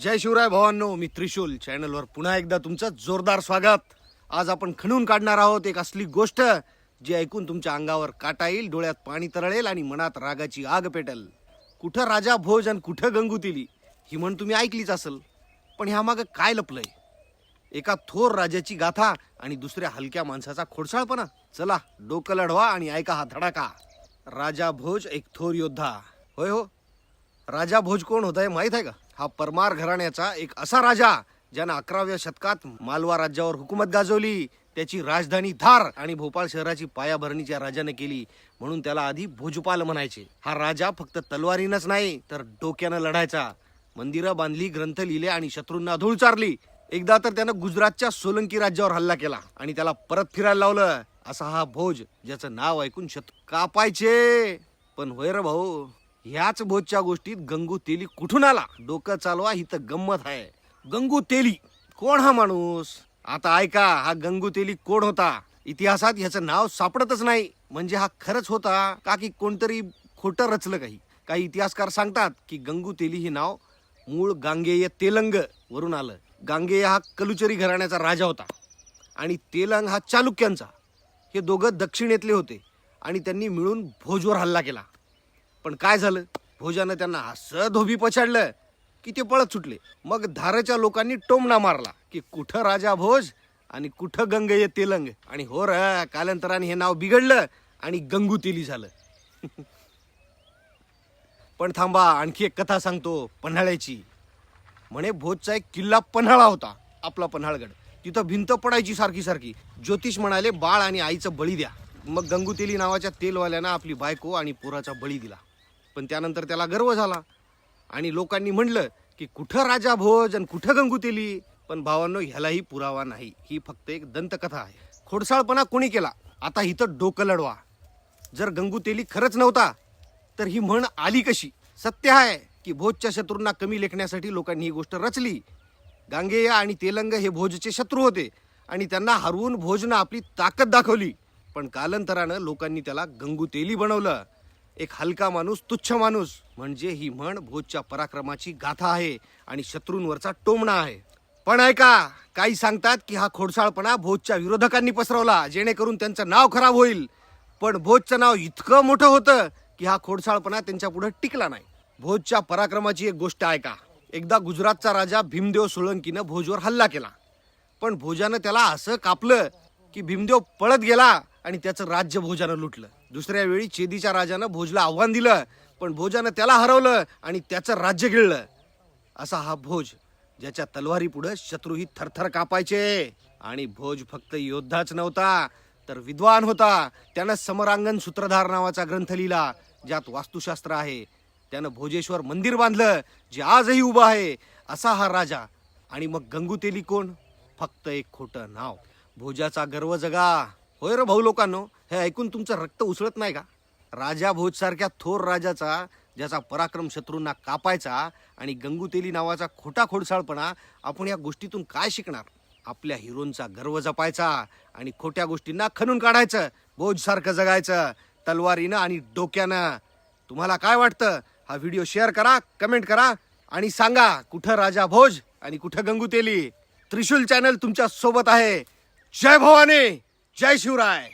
जय शिवराय भावांनो मी त्रिशूल. चॅनलवर पुन्हा एकदा तुमचं जोरदार स्वागत. आज आपण खणून काढणार आहोत एक असली गोष्ट जी ऐकून तुमच्या अंगावर काटा येईल डोळ्यात पाणी तरळेल आणि मनात रागाची आग पेटेल. कुठं राजा भोज आणि कुठं गंगुतिली ही म्हण तुम्ही ऐकलीच असेल. पण ह्यामागं काय लपलंय? एका थोर राजाची गाथा आणि दुसऱ्या हलक्या माणसाचा खोडसाळपणा. चला डोकं लढवा आणि ऐका हा धडाका. राजा भोज एक थोर योद्धा. होय हो. राजा भोज कोण होता हे माहीत आहे का? हा परमार घराण्याचा एक असा राजा ज्यानं अकराव्या शतकात मालवा राज्यावर हुकूमत गाजवली त्याची राजधानी धार आणि भोपाळ शहराची पायाभरणीच्या राजाने केली म्हणून त्याला आधी भोजपाल म्हणायचे. हा राजा फक्त तलवारीनच नाही तर डोक्यानं लढायचा. मंदिरं बांधली ग्रंथ लिहिले आणि शत्रूंना धूळ चारली. एकदा तर त्यानं गुजरातच्या सोलंकी राज्यावर हल्ला केला आणि त्याला परत फिरायला लावलं. असा हा भोज ज्याचं नाव ऐकून शत्रू कापायचे. पण होय रे भाऊ ह्याच भोजच्या गोष्टीत गंगू तेली कुठून आला? डोकं चालवा ही तर गंमत आहे. गंगू तेली कोण हा माणूस? आता ऐका हा गंगू तेली कोण होता? इतिहासात ह्याचं नाव सापडतच नाही. म्हणजे हा खरंच होता का की कोणतरी खोटं रचलं काही? काही इतिहासकार सांगतात की गंगू तेली हे नाव मूळ गांगेय तेलंग वरून आलं. गांगेय हा कलुचरी घराण्याचा राजा होता. आणि तेलंग हा चालुक्यांचा. हे दोघं दक्षिणेतले होते आणि त्यांनी मिळून भोजवर हल्ला केला. पण काय झालं? भोजानं त्यांना असं धोबी पछाडलं की ते पळत सुटले. मग धारच्या लोकांनी टोमणा मारला की कुठं राजा भोज आणि कुठं गंगेय तेलंग? आणि हो र कालांतराने हे नाव बिघडलं आणि गंगुतेली झालं. पण थांबा आणखी एक कथा सांगतो पन्हाळ्याची. म्हणे भोजचा एक किल्ला पन्हाळा होता आपला पन्हाळगड. तिथं भिंत पडायची सारखी सारखी. ज्योतिष म्हणाले बाळ आणि आईचं बळी द्या. मग गंगुतेली नावाच्या तेलवाल्यानं आपली बायको आणि पोराचा बळी दिला. पण त्यानंतर त्याला गर्व झाला. आणि लोकांनी म्हटलं की कुठं राजा भोज आणि कुठं गंगुतेली पण भावांनो ह्यालाही पुरावा नाही. ही फक्त एक दंतकथा आहे. खोडसाळपणा कोणी केला? आता इथं डोकं लढवा. जर गंगुतेली खरंच नव्हता तर ही म्हण आली कशी? सत्य आहे की भोजच्या शत्रूंना कमी लेखण्यासाठी लोकांनी ही गोष्ट रचली. गांगेय आणि तेलंग हे भोजचे शत्रू होते आणि त्यांना हरवून भोजनं आपली ताकद दाखवली. पण कालांतरानं लोकांनी त्याला गंगुतेली बनवलं. एक हलका माणूस तुच्छ माणूस. म्हणजे ही म्हण भोजच्या पराक्रमाची गाथा आहे आणि शत्रूंवरचा टोमणा आहे. पण ऐका काही सांगतात की हा खोडसाळपणा भोजच्या विरोधकांनी पसरवला जेणेकरून त्यांचं नाव खराब होईल. पण भोजचं नाव इतकं मोठं होतं की हा खोडसाळपणा त्यांच्या पुढे टिकला नाही. भोजच्या पराक्रमाची एक गोष्ट ऐका. एकदा गुजरातचा राजा भीमदेव सोळंकीनं भोजवर हल्ला केला. पण भोजानं त्याला असं कापलं की भीमदेव पळत गेला आणि त्याचं राज्य भोजानं लुटलं. दुसऱ्या वेळी चेदीच्या राजानं भोजला आव्हान दिलं पण भोजानं त्याला हरवलं आणि त्याचं राज्य गिळलं. असा हा भोज ज्याच्या तलवारी पुढे शत्रूही थरथर कापायचे. आणि भोज फक्त योद्धाच नव्हता तर विद्वान होता. त्यानं समरांगण सूत्रधार नावाचा ग्रंथ लिहिला ज्यात वास्तुशास्त्र आहे. त्यानं भोजेश्वर मंदिर बांधलं जे आजही उभं आहे. असा हा राजा. आणि मग गंगुतेली कोण? फक्त एक खोटं नाव. भोजाचा गर्व जगा. होय रे भाऊ लोकांनो हे ऐकून तुमचं रक्त उसळत नाही का? राजा भोजसारख्या थोर राजाचा ज्याचा पराक्रम शत्रूंना कापायचा आणि गंगुतेली नावाचा खोटा खोडसाळपणा आपण या गोष्टीतून काय शिकणार? आपल्या हिरोंचा गर्व जपायचा आणि खोट्या गोष्टींना खणून काढायचं भोजसारखं जगायचं तलवारीनं आणि डोक्यानं. तुम्हाला काय वाटतं? हा व्हिडिओ शेअर करा कमेंट करा आणि सांगा कुठं राजा भोज आणि कुठं गंगुतेली. त्रिशूल चॅनल तुमच्यासोबत आहे. जय भवानी! जय शिवराय!